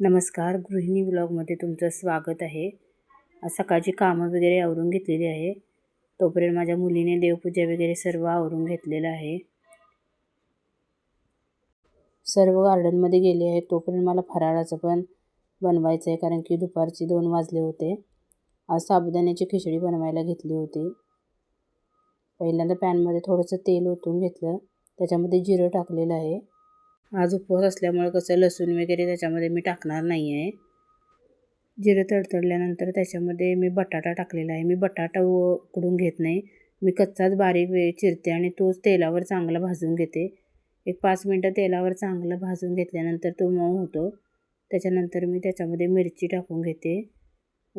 नमस्कार गृहिणी ब्लॉगमध्ये तुमचं स्वागत आहे. आज सकाळची कामं वगैरे आवरून घेतलेली आहे. तोपर्यंत माझ्या मुलीने देवपूजा वगैरे सर्व आवरून घेतलेलं आहे. सर्व गार्डनमध्ये गेले आहे तोपर्यंत मला फराळाचं पण बनवायचं आहे कारण की दुपारचे दोन वाजले होते. आज साबुदाण्याची खिचडी बनवायला घेतली होती. पहिल्यांदा पॅनमध्ये थोडंसं तेल ओतून घेतलं त्याच्यामध्ये जिरं टाकलेलं आहे. आज उपवास असल्यामुळे कसं लसूण वगैरे त्याच्यामध्ये मी टाकणार नाही आहे. जिरं तडतडल्यानंतर त्याच्यामध्ये मी बटाटा टाकलेला आहे. मी बटाटा उकडून घेत नाही. मी कच्चाच बारीक वे चिरते आणि तोच तेलावर चांगला भाजून घेते. एक पाच मिनटं तेलावर चांगलं भाजून घेतल्यानंतर तो मऊ होतो. त्याच्यानंतर मी त्याच्यामध्ये मिरची टाकून घेते.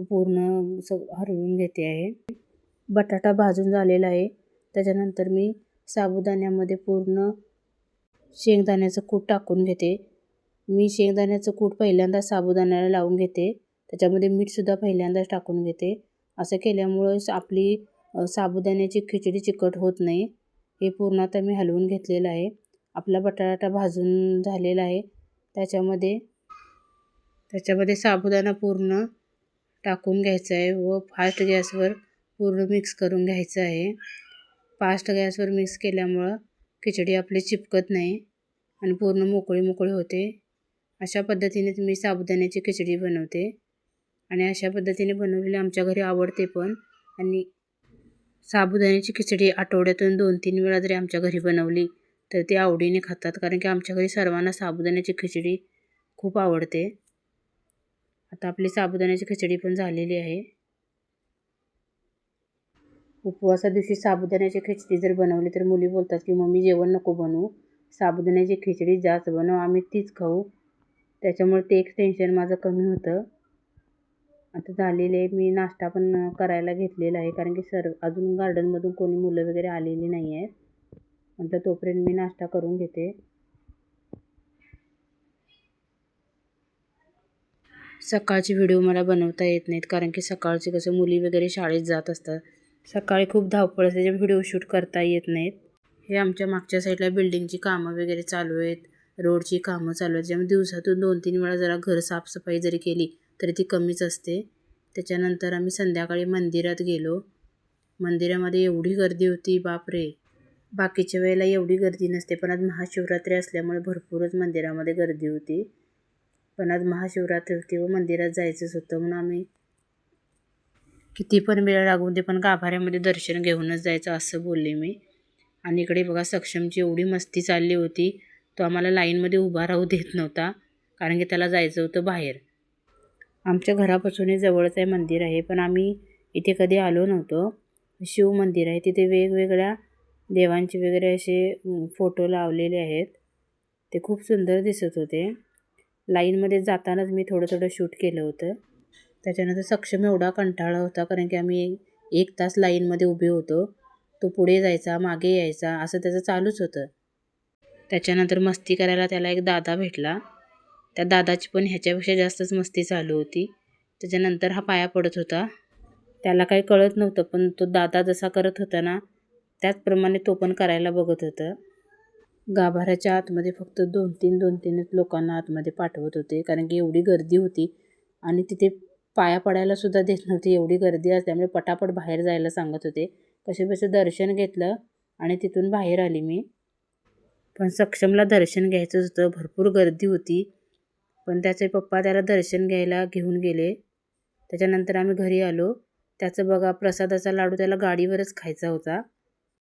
पूर्ण स हरवून घेते आहे. बटाटा भाजून झालेला आहे. त्याच्यानंतर मी साबुदाण्यामध्ये पूर्ण शेंगदाण्याचं कूट टाकून घेते. मी शेंगदाण्याचं कूट पहिल्यांदा साबुदाण्याला लावून घेते. त्याच्यामध्ये मीठसुद्धा पहिल्यांदाच टाकून घेते. असं केल्यामुळं आपली साबुदाण्याची खिचडी चिकट होत नाही. हे पूर्ण आता मी हलवून घेतलेलं आहे. आपला बटाटा भाजून झालेला आहे. त्याच्यामध्ये त्याच्यामध्ये साबुदाणा पूर्ण टाकून घ्यायचा आहे व फास्ट गॅसवर पूर्ण मिक्स करून घ्यायचं आहे. फास्ट गॅसवर मिक्स केल्यामुळं खिचडी आपली चिपकत नाही आणि पूर्ण मोकळी मोकळी होते. अशा पद्धतीने मी साबुदाण्याची खिचडी बनवते आणि अशा पद्धतीने बनवलेली आमच्या घरी आवडते पण आणि साबुदाण्याची खिचडी आठवड्यातून दोन तीन वेळा जरी आमच्या घरी बनवली तर ती आवडीने खातात कारण की आमच्या घरी सर्वांना साबुदाण्याची खिचडी खूप आवडते. आता आपली साबुदाण्याची खिचडी पण झालेली आहे. उपवासा दिवशी साबुदाण्याची खिचडी जर बनवली तर मुली बोलतात की मम्मी जेवण नको बनवू. साबुदाण्याची खिचडी जास्त बनव आम्ही तीच खाऊ. त्याच्यामुळे ते एक टेन्शन माझं कमी होतं. आता झालेले मी नाश्ता पण करायला घेतलेला आहे कारण की सर अजून गार्डनमधून कोणी मुलं वगैरे आलेली नाही आहेत म्हटलं तोपर्यंत मी नाश्ता करून घेते. सकाळची व्हिडिओ मला बनवता येत नाहीत कारण की सकाळचे कसं मुली वगैरे शाळेत जात असतात. सकाळी खूप धावपळ असते व्हिडिओ शूट करता येत नाहीत. हे आमच्या मागच्या साईडला बिल्डिंगची कामं वगैरे चालू आहेत. रोडची कामं चालू आहेत. ज्यामुळे दिवसातून दोन तीन वेळा जरा घर साफसफाई जरी केली तरी ती कमीच असते. त्याच्यानंतर आम्ही संध्याकाळी मंदिरात गेलो. मंदिरामध्ये एवढी गर्दी होती बापरे! बाकीच्या वेळेला एवढी गर्दी नसते. पण आज महाशिवरात्री असल्यामुळे भरपूरच मंदिरामध्ये गर्दी होती. पण आज महाशिवरात्री होती व मंदिरात जायचंच होतं. म्हणून आम्ही किती पण वेळ लागून दे पण गाभाऱ्यामध्ये दर्शन घेऊनच जायचं असं बोलले मी. आणि इकडे बघा सक्षमची एवढी मस्ती चालली होती तो आम्हाला लाईनमध्ये उभा राहू देत नव्हता कारण की त्याला जायचं होतं बाहेर. आमच्या घरापासूनही जवळच आहे मंदिर आहे पण आम्ही इथे कधी आलो नव्हतो. शिव मंदिर आहे तिथे वेगवेगळ्या देवांचे वगैरे असे फोटो लावलेले आहेत. ते खूप सुंदर दिसत होते. लाईनमध्ये जातानाच मी थोडं थोडं शूट केलं होतं. त्याच्यानंतर सक्षम एवढा कंटाळा होता कारण की आम्ही एक तास लाईनमध्ये उभे होतो. तो पुढे जायचा मागे यायचा असं त्याचं चालूच होतं. त्याच्यानंतर मस्ती करायला त्याला एक दादा भेटला. त्या दादाची पण ह्याच्यापेक्षा जास्तच मस्ती चालू होती. त्याच्यानंतर हा पाया पडत होता. त्याला काही कळत नव्हतं पण तो दादा जसा करत होता ना त्याचप्रमाणे तो पण करायला बघत होतं. गाभाऱ्याच्या आतमध्ये फक्त दोन तीन दोन तीनच लोकांना आतमध्ये पाठवत होते कारण की एवढी गर्दी होती. आणि तिथे पाया पडायला सुद्धा देत नव्हती. एवढी गर्दी असल्यामुळे पटापट बाहेर जायला सांगत होते. कसे बसे दर्शन घेतलं आणि तिथून बाहेर आली मी. पण सक्षमला दर्शन घ्यायचं होतं. भरपूर गर्दी होती. पण त्याचे पप्पा त्याला दर्शन घ्यायला घेऊन गेले. त्याच्यानंतर आम्ही घरी आलो. त्याचं बघा प्रसादाचा लाडू त्याला गाडीवरच खायचा होता.